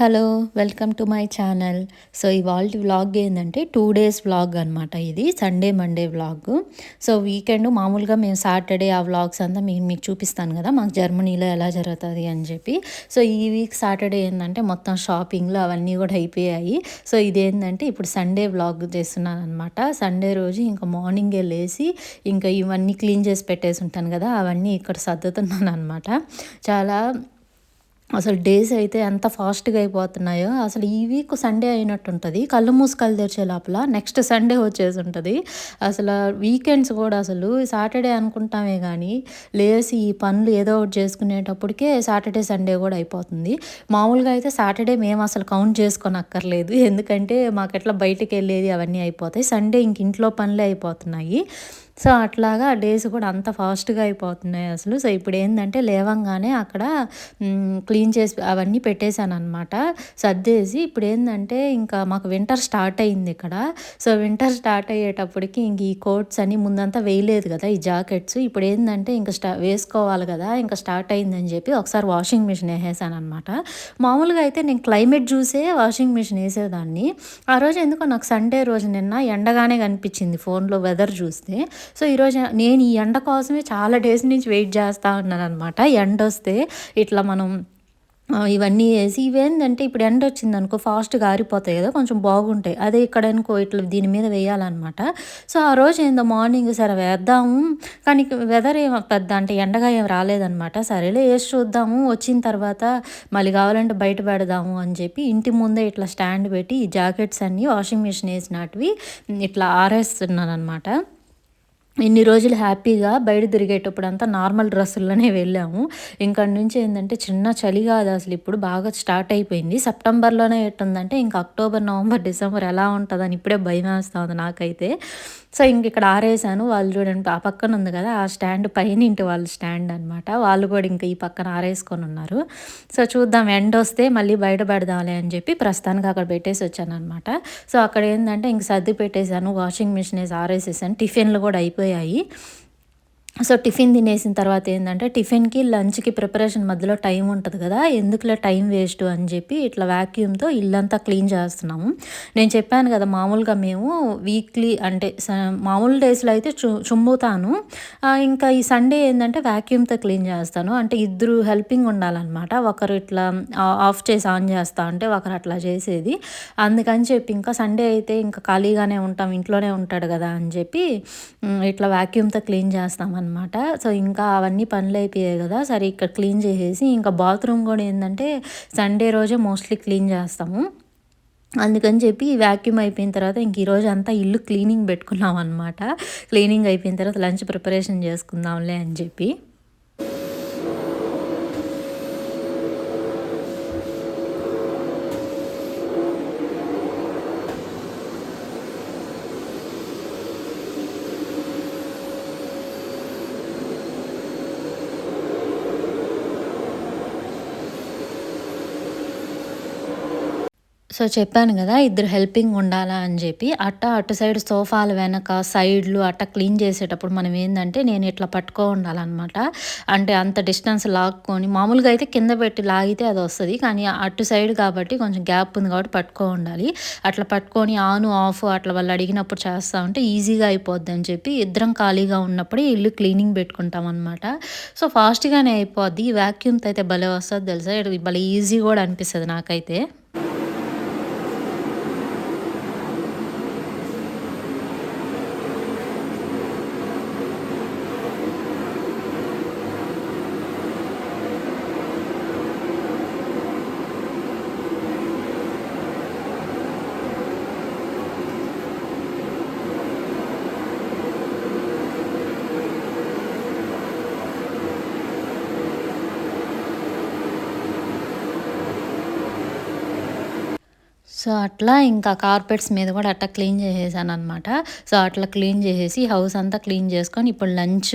Hello welcome to my channel. So ఇవాళ vlog ఏంటంటే two days vlog అనమాట ఇది Sunday Monday vlog. So weekend మామూలుగా మేము సాటర్డే ఆ వ్లాగ్స్ అంతా మీకు మీకు చూపిస్తాను కదా మాకు జర్మనీలో ఎలా జరుగుతుంది అని చెప్పి. సో ఈ వీక్ సాటర్డే ఏంటంటే మొత్తం షాపింగ్లు అవన్నీ కూడా అయిపోయాయి. సో ఇదేంటంటే ఇప్పుడు సండే వ్లాగ్ చేస్తున్నాను అనమాట సండే రోజు ఇంకా మార్నింగే లేచి ఇంకా ఇవన్నీ క్లీన్ చేసి పెట్టేసి ఉంటాను కదా అవన్నీ ఇక్కడ సర్దుతున్నాను అనమాట చాలా అసలు డేస్ అయితే ఎంత ఫాస్ట్గా అయిపోతున్నాయో అసలు ఈ వీక్ సండే అయినట్టు ఉంటుంది కళ్ళు మూసుకలు తెరిచే లోపల నెక్స్ట్ సండే వచ్చేసి ఉంటుంది అసలు వీకెండ్స్ కూడా అసలు సాటర్డే అనుకుంటామే కానీ లేసి ఈ పనులు ఏదో ఒకటి చేసుకునేటప్పటికే సాటర్డే సండే కూడా అయిపోతుంది. మామూలుగా అయితే సాటర్డే మేము అసలు కౌంట్ చేసుకొని అక్కర్లేదు ఎందుకంటే మాకు ఎట్లా బయటికి వెళ్ళేది అవన్నీ అయిపోతాయి. సండే ఇంక ఇంట్లో పనులే అయిపోతున్నాయి. సో అట్లాగా డేస్ కూడా అంత ఫాస్ట్గా అయిపోతున్నాయి అసలు. సో ఇప్పుడు ఏంటంటే లేవంగానే అక్కడ క్లీన్ చేసి అవన్నీ పెట్టేశాను అనమాట సర్దేసి ఇప్పుడు ఏంటంటే ఇంకా మాకు వింటర్ స్టార్ట్ అయింది ఇక్కడ. సో వింటర్ స్టార్ట్ అయ్యేటప్పటికి ఇంక ఈ కోట్స్ అని ముందంతా వేయలేదు కదా ఈ జాకెట్స్. ఇప్పుడు ఏంటంటే ఇంకా స్టా వేసుకోవాలి కదా ఇంకా స్టార్ట్ అయిందని చెప్పి ఒకసారి వాషింగ్ మిషన్ వేసేసాను అనమాట మామూలుగా అయితే నేను క్లైమేట్ చూసే వాషింగ్ మిషన్ వేసేదాన్ని. ఆ రోజు ఎందుకో నాకు సండే రోజు నిన్న ఎండగానే కనిపించింది ఫోన్లో వెదర్ చూస్తే. సో ఈరోజు నేను ఈ ఎండ కోసమే చాలా డేస్ నుంచి వెయిట్ చేస్తూ ఉన్నాను అనమాట ఎండ వస్తే ఇట్లా మనం ఇవన్నీ వేసి ఇవేంటంటే ఇప్పుడు ఎండ వచ్చింది అనుకో ఫాస్ట్గా ఆరిపోతాయి కదా కొంచెం బాగుంటాయి. అదే ఇక్కడ అనుకో ఇట్లా దీని మీద వేయాలన్నమాట. సో ఆ రోజు ఏందో మార్నింగ్ సరే వేద్దాము. కానీ వెదర్ ఏం పెద్ద అంటే ఎండగా ఏం రాలేదనమాట సరేలే వేసి చూద్దాము. వచ్చిన తర్వాత మళ్ళీ కావాలంటే బయట పెడదాము అని చెప్పి ఇంటి ముందే ఇట్లా స్టాండ్ పెట్టి ఈ జాకెట్స్ అన్నీ వాషింగ్ మిషన్ వేసినటివి ఇట్లా ఆరేస్తున్నాను అనమాట ఇన్ని రోజులు హ్యాపీగా బయట తిరిగేటప్పుడు అంతా నార్మల్ డ్రెస్సుల్లోనే వెళ్ళాము. ఇంకా నుంచి ఏంటంటే చిన్న చలి కాదు అసలు ఇప్పుడు బాగా స్టార్ట్ అయిపోయింది. సెప్టెంబర్లోనే ఎట్టుందంటే ఇంకా అక్టోబర్ నవంబర్ డిసెంబర్ ఎలా ఉంటుందని ఇప్పుడే భయం వేస్తుంది నాకైతే. సో ఇంక ఇక్కడ ఆరేసాను. వాళ్ళు చూడండి ఆ పక్కన ఉంది కదా ఆ స్టాండ్ పైన ఇంటి వాళ్ళ స్టాండ్ అనమాట వాళ్ళు కూడా ఇంకా ఈ పక్కన ఆరేసుకొని ఉన్నారు. సో చూద్దాం ఎండ్ వస్తే మళ్ళీ బయట పెడదాంలే అని చెప్పి ప్రస్తుతానికి అక్కడ పెట్టేసి వచ్చాను అనమాట సో అక్కడ ఏంటంటే ఇంక సర్ది పెట్టేశాను వాషింగ్ మిషన్ వేసి ఆరేసేసాను. టిఫిన్లు కూడా అయిపోయాయి आई సో టిఫిన్ తినేసిన తర్వాత ఏంటంటే టిఫిన్కి లంచ్కి ప్రిపరేషన్ మధ్యలో టైం ఉంటుంది కదా ఎందుకులే టైం వేస్ట్ అని చెప్పి ఇట్లా వ్యాక్యూమ్తో ఇల్లంతా క్లీన్ చేస్తున్నాము. నేను చెప్పాను కదా మామూలుగా మేము వీక్లీ అంటే మామూలు డేస్లో అయితే చు చుమ్ముతాను ఇంకా ఈ సండే ఏంటంటే వ్యాక్యూమ్తో క్లీన్ చేస్తాను. అంటే ఇద్దరు హెల్పింగ్ ఉండాలన్నమాట. ఒకరు ఇట్లా ఆఫ్ చేసి ఆన్ చేస్తా అంటే ఒకరు అట్లా చేసేది. అందుకని చెప్పి ఇంకా సండే అయితే ఇంకా ఖాళీగానే ఉంటాం ఇంట్లోనే ఉంటాడు కదా అని చెప్పి ఇట్లా వ్యాక్యూమ్తో క్లీన్ చేస్తామని అనమాట సో ఇంకా అవన్నీ పనులు అయిపోయాయి కదా. సరే ఇక్కడ క్లీన్ చేసేసి ఇంకా బాత్రూమ్ కూడా ఏంటంటే సండే రోజే మోస్ట్లీ క్లీన్ చేస్తాము. అందుకని చెప్పి వ్యాక్యూమ్ అయిపోయిన తర్వాత ఇంక ఈరోజు అంతా ఇల్లు క్లీనింగ్ పెట్టుకున్నాం అనమాట క్లీనింగ్ అయిపోయిన తర్వాత లంచ్ ప్రిపరేషన్ చేసుకుందాంలే అని చెప్పి. సో చెప్పాను కదా ఇద్దరు హెల్పింగ్ ఉండాలా అని చెప్పి అట్ట అటు సైడ్ సోఫాల వెనక సైడ్లు అట్ట క్లీన్ చేసేటప్పుడు మనం ఏంటంటే నేను ఇట్లా పట్టుకో ఉండాలన్నమాట. అంటే అంత డిస్టెన్స్ లాక్కొని మామూలుగా అయితే కింద పెట్టి లాగితే అది వస్తుంది కానీ అటు సైడ్ కాబట్టి కొంచెం గ్యాప్ ఉంది కాబట్టి పట్టుకో ఉండాలి. అట్లా పట్టుకొని ఆన్ ఆఫ్ అట్లా వాళ్ళు అడిగినప్పుడు చేస్తూ ఉంటే ఈజీగా అయిపోద్ది అని చెప్పి ఇద్దరం ఖాళీగా ఉన్నప్పుడు ఇల్లు క్లీనింగ్ పెట్టుకుంటాం అనమాట సో ఫాస్ట్గానే అయిపోద్ది. ఈ వ్యాక్యూమ్తో అయితే భలే వస్తుంది తెలుసా? భలే ఈజీ కూడా అనిపిస్తుంది నాకైతే. సో, అట్లా ఇంకా కార్పెట్స్ మీద కూడా అట్లా క్లీన్ చేసేసాను అనమాట సో, అట్లా క్లీన్ చేసేసి హౌస్ అంతా క్లీన్ చేసుకొని ఇప్పుడు లంచ్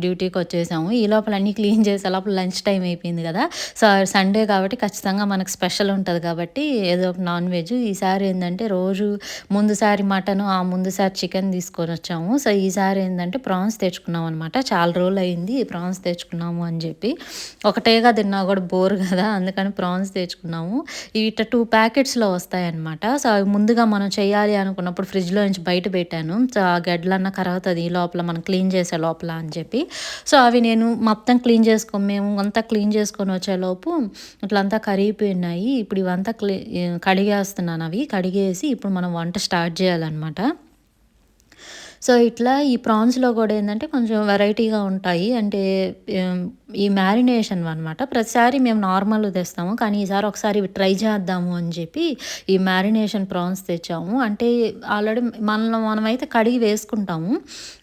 డ్యూటీకి వచ్చేసాము ఈ లోపల అన్నీ క్లీన్ చేసే లోపల లంచ్ టైం అయిపోయింది కదా! సో, సండే కాబట్టి ఖచ్చితంగా మనకు స్పెషల్ ఉంటుంది కాబట్టి ఏదో ఒక నాన్ వెజ్. ఈసారి ఏంటంటే రోజు ముందుసారి మటను, ఆ ముందుసారి చికెన్ తీసుకొని వచ్చాము సో, ఈసారి ఏంటంటే ప్రాన్స్ తెచ్చుకున్నాం అనమాట చాలా రోజులు అయింది ప్రాన్స్ తెచ్చుకున్నాము అని చెప్పి. ఒకటేగా తిన్నా కూడా బోర్ కదా! అందుకని ప్రాన్స్ తెచ్చుకున్నాము. ఇట్ట టూ ప్యాకెట్స్‌లో వస్తాయన్నమాట. సో, అవి ముందుగా మనం చేయాలి అనుకున్నప్పుడు ఫ్రిడ్జ్‌లో నుంచి బయట పెట్టాను. సో, ఆ గడ్డలన్నా కరుగుతది ఈ లోపల మనం క్లీన్ చేసే లోపల అని చెప్పి. సో, అవి నేను మొత్తం క్లీన్ చేసుకో మేము అంతా క్లీన్ చేసుకొని వచ్చేలోపు ఇట్లంతా కరిగిపోయినాయి. ఇప్పుడు ఇవంతా క్లీ కడిగేస్తున్నాను అవి. కడిగేసి ఇప్పుడు మనం వంట స్టార్ట్ చేయాలన్నమాట. సో, ఇట్లా ఈ ప్రాన్స్‌లో కూడా ఏంటంటే కొంచెం వెరైటీగా ఉంటాయి. అంటే ఈ మ్యారినేషన్ అనమాట ప్రతిసారి మేము నార్మల్ తెస్తాము. కానీ ఈసారి ఒకసారి ట్రై చేద్దాము అని చెప్పి ఈ మ్యారినేషన్ ప్రాన్స్ తెచ్చాము. అంటే ఆల్రెడీ మనం మనమైతే కడిగి వేసుకుంటాము.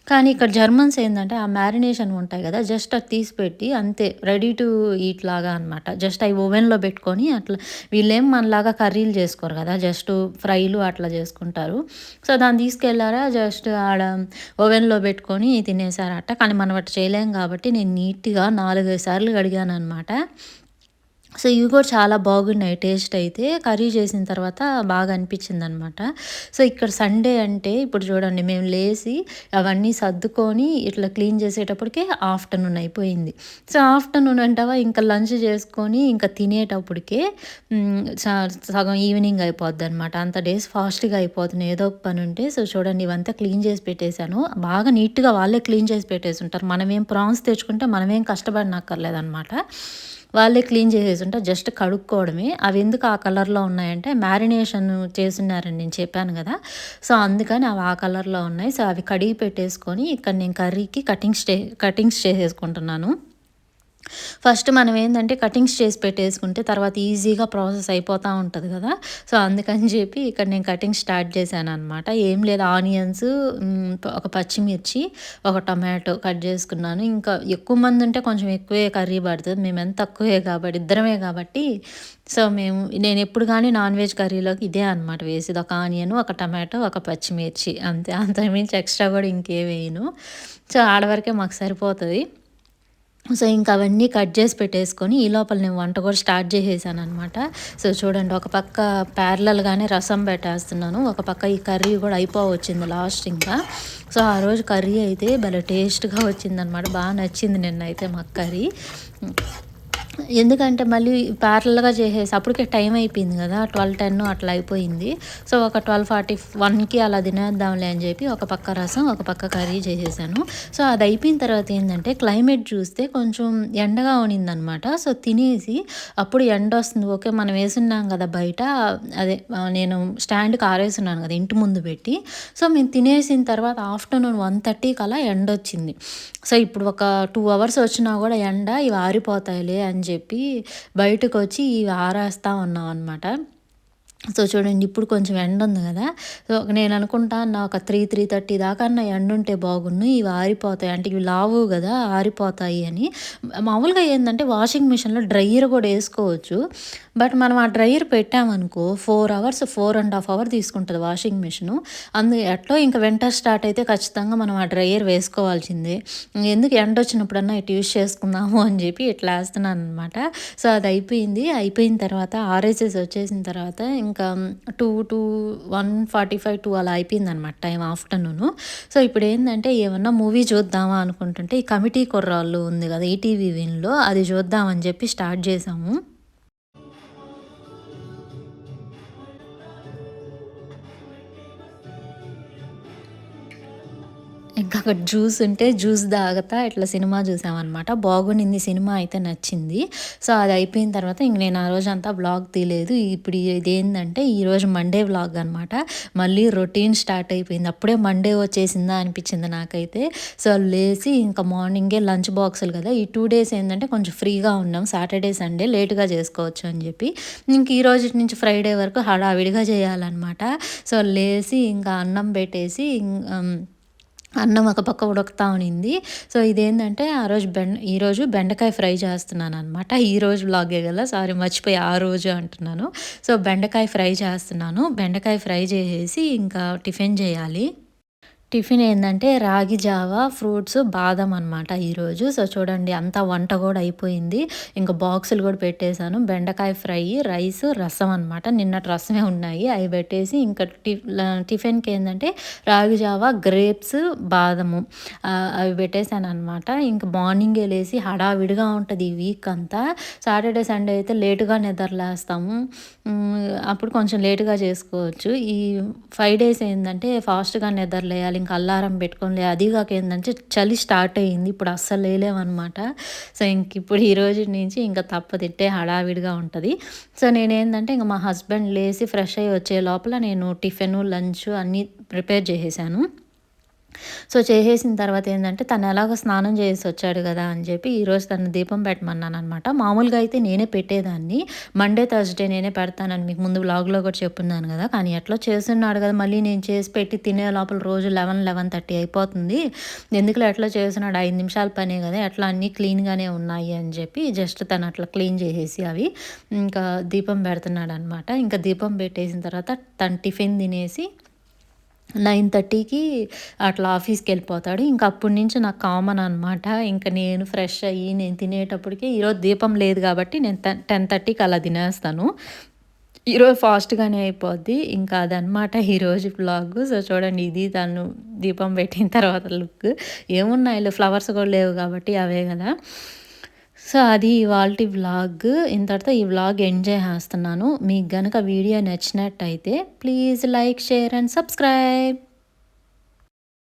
కానీ ఇక్కడ జర్మన్స్ ఏంటంటే ఆ మ్యారినేషన్ ఉంటాయి కదా! జస్ట్ అది తీసి పెట్టి అంతే రెడీ టు ఈట్ లాగా అనమాట. జస్ట్ అవి ఓవెన్‌లో పెట్టుకొని అట్లా వీళ్ళేం మనలాగా కర్రీలు చేసుకోరు కదా! జస్ట్ ఫ్రైలు అట్లా చేసుకుంటారు. సో, దాన్ని తీసుకెళ్ళారా జస్ట్ ఆడ ఓవెన్‌లో పెట్టుకొని తినేసారట. కానీ మనం అట్లా చేయలేం కాబట్టి నేను నీట్‌గా నాలుగు సార్లు కడిగాను అనమాట సో, ఇవి కూడా చాలా బాగున్నాయి టేస్ట్ అయితే. కర్రీ చేసిన తర్వాత బాగా అనిపించిందనమాట. సో, ఇక్కడ సండే అంటే ఇప్పుడు చూడండి మేము లేసి అవన్నీ సర్దుకొని ఇట్లా క్లీన్ చేసేటప్పటికే ఆఫ్టర్‌నూన్ అయిపోయింది. సో, ఆఫ్టర్‌నూన్ అంటావా ఇంకా లంచ్ చేసుకొని ఇంకా తినేటప్పటికే సగం ఈవినింగ్ అయిపోద్దనమాట. అంత డేస్ ఫాస్ట్‌గా అయిపోతున్నాయి ఏదో ఒక పని ఉంటే. సో, చూడండి ఇవంతా క్లీన్ చేసి పెట్టేసాను. బాగా నీట్‌గా వాళ్ళే క్లీన్ చేసి పెట్టేసి ఉంటారు మనమేం ప్రాన్స్ తెచ్చుకుంటే మనమేం కష్టపడనక్కర్లేదనమాట. వాళ్ళే క్లీన్ చేసేసి ఉంటారు జస్ట్ కడుక్కోవడమే. అవి ఎందుకు ఆ కలర్‌లో ఉన్నాయంటే మ్యారినేషన్ చేసినారని నేను చెప్పాను కదా! సో, అందుకని అవి ఆ కలర్‌లో ఉన్నాయి. సో, అవి కడిగి పెట్టేసుకొని ఇక్కడ నేను కర్రీకి కటింగ్స్ కటింగ్స్ చేసేసుకుంటున్నాను. ఫస్ట్ మనం ఏంటంటే కటింగ్స్ చేసి పెట్టేసుకుంటే తర్వాత ఈజీగా ప్రాసెస్ అయిపోతూ ఉంటుంది కదా! సో, అందుకని చెప్పి ఇక్కడ నేను కటింగ్ స్టార్ట్ చేశాను అనమాట ఏం లేదు ఆనియన్స్ ఒక పచ్చిమిర్చి, ఒక టొమాటో కట్ చేసుకున్నాను. ఇంకా ఎక్కువ మంది ఉంటే కొంచెం ఎక్కువే కర్రీ పడుతుంది మేము ఎంత తక్కువే కాబట్టి ఇద్దరమే కాబట్టి సో, మేము నేను ఎప్పుడు కానీ నాన్ వెజ్ కర్రీలోకి ఇదే అనమాట వేసేది. ఒక ఆనియన్, ఒక టమాటో, ఒక పచ్చిమిర్చి అంతే. అంతమించి ఎక్స్ట్రా కూడా ఇంకేం వేయను. సో, ఆడవరకే మాకు సరిపోతుంది సో, ఇంకా అవన్నీ కట్ చేసి పెట్టేసుకొని ఈ లోపల నేను వంట కూడా స్టార్ట్ చేసేసాననమాట. సో, చూడండి ఒక పక్క ప్యారలల్‌గానే రసం పెట్టేస్తున్నాను. ఒక పక్క ఈ కర్రీ కూడా అయిపోవచ్చింది లాస్ట్ ఇంకా. సో, ఆ రోజు కర్రీ అయితే భలే టేస్ట్‌గా వచ్చిందనమాట. బాగా నచ్చింది నిన్నైతే మాకు కర్రీ. ఎందుకంటే మళ్ళీ ప్యారల్గా చేసేసి అప్పటికే టైం అయిపోయింది కదా! 12, 10 అట్లా అయిపోయింది. సో, ఒక 12:41కి అలా తినేద్దాంలే అని చెప్పి ఒక పక్క రసం, ఒక పక్క కర్రీ చేసేసాను. సో, అది అయిపోయిన తర్వాత ఏంటంటే క్లైమేట్ చూస్తే కొంచెం ఎండగా ఉన్నిందనమాట. సో, తినేసి అప్పుడు ఎండ వస్తుంది ఓకే. మనం వేసున్నాం కదా బయట అదే నేను స్టాండ్‌కి ఆరేసున్నాను కదా ఇంటి ముందు పెట్టి. సో, మేము తినేసిన తర్వాత ఆఫ్టర్‌నూన్ 1:30కి అలా ఎండొచ్చింది. సో, ఇప్పుడు ఒక టూ అవర్స్ వచ్చినా కూడా ఎండ ఇవి ఆరిపోతాయిలే అని చెప్పి బయటకొచ్చి ఇవి ఉన్నాం అనమాట సో, చూడండి ఇప్పుడు కొంచెం ఎండ ఉంది కదా! సో, నేను అనుకుంటాన్నా ఒక 3, 3:30 ఎండ ఉంటే బాగున్ను. ఇవి ఆరిపోతాయి. అంటే ఇవి లావు కదా! ఆరిపోతాయి అని. మామూలుగా ఏంటంటే వాషింగ్ మిషన్‌లో డ్రైయర్ కూడా వేసుకోవచ్చు బట్ మనం ఆ dryer పెట్టామనుకో four hours, four and half hour తీసుకుంటుంది వాషింగ్ మిషను. అందు ఎట్లో ఇంకా వింటర్ స్టార్ట్ అయితే ఖచ్చితంగా మనం ఆ డ్రైయర్ వేసుకోవాల్సిందే. ఎందుకు ఎండ వచ్చినప్పుడన్నా ఇటు యూజ్ చేసుకుందాము అని చెప్పి ఇట్లా వేస్తున్నాను అనమాట సో, అది అయిపోయింది. అయిపోయిన తర్వాత ఆరేసేసి వచ్చేసిన తర్వాత ఇంకా 2, 2 1:45, 2 అలా అయిపోయిందనమాట టైం ఆఫ్టర్‌నూను. సో, ఇప్పుడేందంటే ఏమన్నా మూవీ చూద్దామా అనుకుంటుంటే ఈ 'కమిటీ కుర్రాళ్ళు' ఉంది కదా! ఈటీవీ విన్‌లో అది చూద్దామని చెప్పి స్టార్ట్ చేసాము ఇంకా అక్కడ జ్యూస్ ఉంటే జ్యూస్ తాగుతా ఇట్లా సినిమా చూసామనమాట. బాగుండింది సినిమా అయితే నచ్చింది. సో, అది అయిపోయిన తర్వాత ఇంక నేను ఆ రోజు అంతా బ్లాగ్ తీయలేదు. ఇప్పుడు ఇదేంటంటే ఈరోజు మండే వ్లాగ్ అనమాట. మళ్ళీ రొటీన్ స్టార్ట్ అయిపోయింది. అప్పుడే మండే వచ్చేసిందా అనిపించింది నాకైతే. సో, లేచి ఇంకా మార్నింగే లంచ్ బాక్సులు కదా! ఈ టూ డేస్ ఏంటంటే కొంచెం ఫ్రీగా ఉన్నాం. సాటర్డే, సండే లేటుగా చేసుకోవచ్చు అని చెప్పి. ఇంక ఈ రోజు నుంచి ఫ్రైడే వరకు హడావిడిగా చేయాలన్నమాట సో, లేచి ఇంకా అన్నం పెట్టేసి ఆహ్, అన్నం ఒక పక్క ఉడుకుతా ఉనింది. సో ఇదేంటంటే ఆ రోజు బెండ ఈరోజు బెండకాయ ఫ్రై చేస్తున్నాను అనమాట ఈరోజు బ్లాగే కదా సారీ మర్చిపోయి ఆ రోజు అంటున్నాను. సో బెండకాయ ఫ్రై చేస్తున్నాను. బెండకాయ ఫ్రై చేసేసి ఇంకా టిఫిన్ చేయాలి. టిఫిన్ ఏంటంటే రాగి జావా ఫ్రూట్స్ బాదం అనమాట ఈరోజు. సో చూడండి అంతా వంట కూడా అయిపోయింది. ఇంకా బాక్సులు కూడా పెట్టేశాను. బెండకాయ ఫ్రై రైస్ రసం అనమాట నిన్నటి రసమే ఉన్నాయి. అవి పెట్టేసి ఇంకా టిఫిన్కి ఏంటంటే రాగి జావా గ్రేప్స్ బాదము అవి పెట్టేశాను అనమాట ఇంకా మార్నింగే లేసి హడావిడిగా ఉంటుంది ఈ వీక్ అంతా. సాటర్డే సండే అయితే లేటుగా నిద్రలేస్తాము అప్పుడు కొంచెం లేటుగా చేసుకోవచ్చు. ఈ ఫైవ్ డేస్ ఏంటంటే ఫాస్ట్గా నిద్రలేయాలి ఇంకా అల్లారం పెట్టుకోలే అది కాక ఏంటంటే చలి స్టార్ట్ అయ్యింది ఇప్పుడు అస్సలు లేలేమన్నమాట సో ఇంక ఇప్పుడు ఈ రోజు నుంచి ఇంకా తప్పదిట్టే హడావిడిగా ఉంటుంది. సో నేనేంటంటే ఇంకా మా హస్బెండ్ లేచి ఫ్రెష్ అయ్యి వచ్చే లోపల నేను టిఫిన్ లంచ్ అన్నీ ప్రిపేర్ చేసేసాను. సో చేసేసిన తర్వాత ఏంటంటే తను ఎలాగ స్నానం చేసి వచ్చాడు కదా అని చెప్పి ఈరోజు తను దీపం పెట్టమన్నాను అనమాట మామూలుగా అయితే నేనే పెట్టేదాన్ని. మండే థర్స్డే నేనే పెడతానని మీకు ముందు బ్లాగ్లో కూడా చెప్పున్నాను కదా. కానీ ఎట్లా చేస్తున్నాడు కదా మళ్ళీ నేను చేసి పెట్టి తినే లోపల రోజు లెవెన్ లెవెన్ థర్టీ అయిపోతుంది. ఎందుకు ఎట్లా చేస్తున్నాడు? ఐదు నిమిషాల పనే కదా ఎట్లా అన్నీ క్లీన్గానే ఉన్నాయి అని చెప్పి జస్ట్ తను అట్లా క్లీన్ చేసేసి అవి ఇంకా దీపం పెడుతున్నాడు అనమాట ఇంకా దీపం పెట్టేసిన తర్వాత తను టిఫిన్ తినేసి నైన్ థర్టీకి అట్లా ఆఫీస్కి వెళ్ళిపోతాడు. ఇంకా అప్పటి నుంచి నాకు కామన్ అనమాట ఇంకా నేను ఫ్రెష్ అయ్యి నేను తినేటప్పటికి ఈరోజు దీపం లేదు కాబట్టి నేను టెన్ థర్టీకి అలా తినేస్తాను. ఈరోజు ఫాస్ట్గానే అయిపోద్ది. ఇంకా అదనమాట ఈరోజు బ్లాగ్ సో చూడండి ఇది తను దీపం పెట్టిన తర్వాత లుక్. ఏమున్నాయి ఫ్లవర్స్ కూడా లేవు కాబట్టి అవే కదా. సో అది ఇవాళ వ్లాగ్ ఇంతటితో ఈ వ్లాగ్ ఎంజాయ్ చేస్తున్నాను. మీకు గనక వీడియో నచ్చినట్టయితే please like share and subscribe